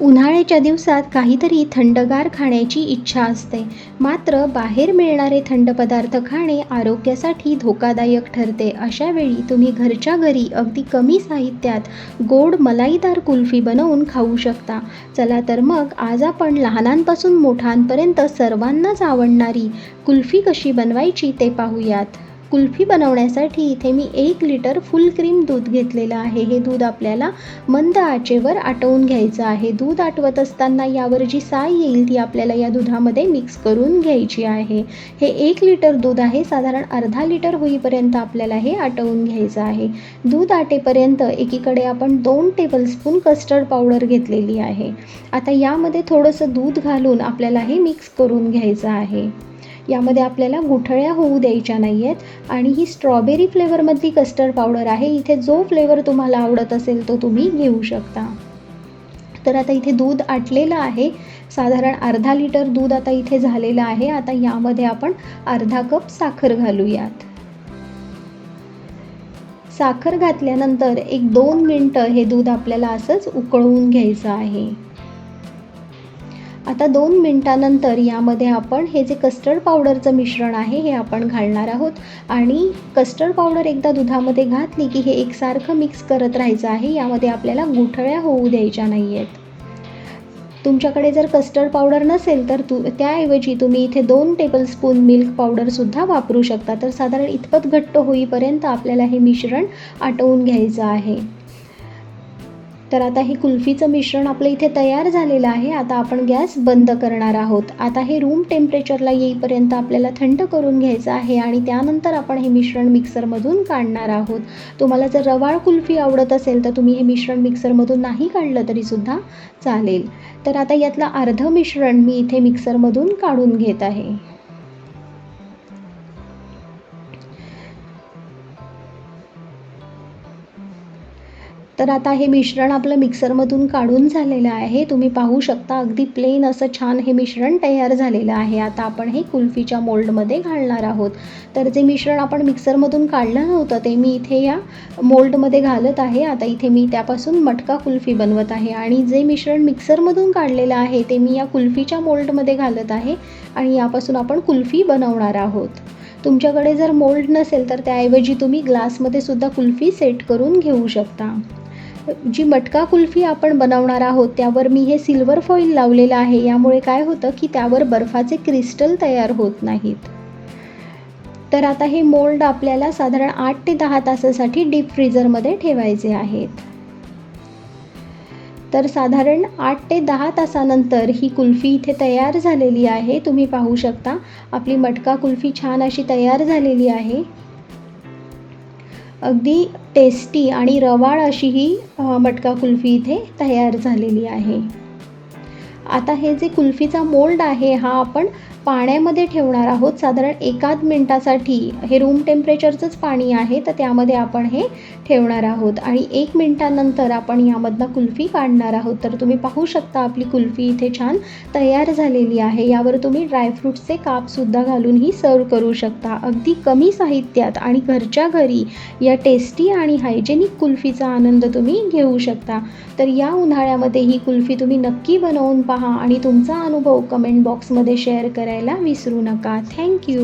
उन्हाळ्याच्या दिवसात काहीतरी थंडगार खाण्याची इच्छा असते. मात्र बाहेर मिळणारे थंड पदार्थ खाणे आरोग्यासाठी धोकादायक ठरते. अशा वेळी तुम्ही घरच्या घरी अगदी कमी साहित्यात गोड मलाईदार कुल्फी बनवून खाऊ शकता. चला तर मग आज आपण लहानांपासून मोठ्यांपर्यंत सर्वांनाच आवडणारी कुल्फी कशी बनवायची ते पाहूयात. कुल्फी बनवण्यासाठी इथे मी एक लिटर फुल क्रीम दूध घेतलेलं आहे. हे दूध आपल्याला मंद आचेवर आटवून घ्यायचं आहे. दूध आटवत असताना यावर जी साय येईल ती आपल्याला या दुधामध्ये मिक्स करून घ्यायची आहे. हे एक लिटर दूध आहे. साधारण अर्धा लिटर होईपर्यंत आपल्याला हे आटवून घ्यायचं आहे. दूध आटेपर्यंत एकीकडे आपण दोन टेबलस्पून कस्टर्ड पावडर घेतलेली आहे. आता यामध्ये थोडंसं दूध घालून आपल्याला हे मिक्स करून घ्यायचं आहे. यामध्ये आपल्याला गुठळ्या होऊ द्यायच्या नाही आहेत आणि ही स्ट्रॉबेरी फ्लेवरमधली कस्टर्ड पावडर आहे. इथे जो फ्लेवर तुम्हाला आवडत असेल तो तुम्ही घेऊ शकता. तर आता इथे दूध आटलेलं आहे. साधारण अर्धा लिटर दूध आता इथे झालेलं आहे. आता यामध्ये आपण अर्धा कप साखर घालूयात. साखर घातल्यानंतर एक दोन मिनटं हे दूध आपल्याला असंच उकळवून घ्यायचं आहे. आता दोन मिनटानंतर यामध्ये आपण हे जे कस्टर्ड पावडरचं मिश्रण आहे हे आपण घालणार आहोत. आणि कस्टर्ड पावडर एकदा दुधामध्ये घातली की हे एकसारखं मिक्स करत राहायचं आहे. यामध्ये आपल्याला गुठळ्या होऊ द्यायच्या नाही आहेत तुमच्याकडे जर कस्टर्ड पावडर नसेल तर तू त्याऐवजी तुम्ही इथे दोन टेबलस्पून मिल्क पावडरसुद्धा वापरू शकता. तर साधारण इतपत घट्ट होईपर्यंत आपल्याला हे मिश्रण आटवून घ्यायचं आहे. तर आता हे कुल्फीचं मिश्रण आपलं इथे तयार झालेलं आहे. आता आपण गॅस बंद करणार आहोत. आता हे रूम टेम्परेचरला येईपर्यंत आपल्याला थंड करून घ्यायचं आहे आणि त्यानंतर आपण हे मिश्रण मिक्सरमधून काढणार आहोत. तुम्हाला जर रवाळ कुल्फी आवडत असेल तर तुम्ही हे मिश्रण मिक्सरमधून नाही काढलं तरीसुद्धा चालेल. तर आता यातलं अर्धं मिश्रण मी इथे मिक्सरमधून काढून घेत आहे. तर आता हे मिश्रण आपलं मिक्सरमधून काढून झालेलं आहे. तुम्ही पाहू शकता अगदी प्लेन असं छान हे मिश्रण तयार झालेलं आहे. आता आपण हे कुल्फीच्या मोल्डमध्ये घालणार आहोत. तर जे मिश्रण आपण मिक्सरमधून काढलं नव्हतं ते मी इथे या मोल्डमध्ये घालत आहे. आता इथे मी त्यापासून मटका कुल्फी बनवत आहे. आणि जे मिश्रण मिक्सरमधून काढलेलं आहे ते मी या कुल्फीच्या मोल्डमध्ये घालत आहे. आणि यापासून आपण कुल्फी बनवणार आहोत. तुमच्याकडे जर मोल्ड नसेल तर त्याऐवजी तुम्ही ग्लासमध्ये सुद्धा कुल्फी सेट करून घेऊ शकता. जी मटका कुल्फी आपण बनवणार आहोत त्यावर मी हे सिल्वर फॉईल लावलेलं आहे. यामुळे काय होतं की त्यावर बर्फाचे क्रिस्टल तयार होत नाहीत. तर आता हे मोल्ड आपल्याला साधारण आठ ते दहा तासासाठी डीप फ्रीजरमध्ये ठेवायचे आहेत. तर साधारण आठ ते दहा तासानंतर ही कुल्फी इथे तयार झालेली आहे. तुम्ही पाहू शकता आपली मटका कुल्फी छान अशी तयार झालेली आहे. अगदी टेस्टी आणि रवाळ अशी ही मटका कुल्फी इथे तयार झालेली आहे. आता हे जे कुल्फीचा मोल्ड आहे हा आपण पाण्यामध्ये ठेवणार आहोत. साधारण एकाद मिनटासाठी हे रूम टेम्परेचरचंच पाणी आहे तर त्यामध्ये आपण हे ठेवणार आहोत. आणि एक मिनटानंतर आपण यामधनं कुल्फी काढणार आहोत. तर तुम्ही पाहू शकता आपली कुल्फी इथे छान तयार झालेली आहे. यावर तुम्ही ड्रायफ्रूट्सचे कापसुद्धा घालून ही सर्व करू शकता. अगदी कमी साहित्यात आणि घरच्या घरी या टेस्टी आणि हायजेनिक कुल्फीचा आनंद तुम्ही घेऊ शकता. तर या उन्हाळ्यामध्ये ही कुल्फी तुम्ही नक्की बनवून पहा आणि तुमचा अनुभव कमेंट बॉक्समध्ये शेअर करा. करायला विसरू नका. थँक्यू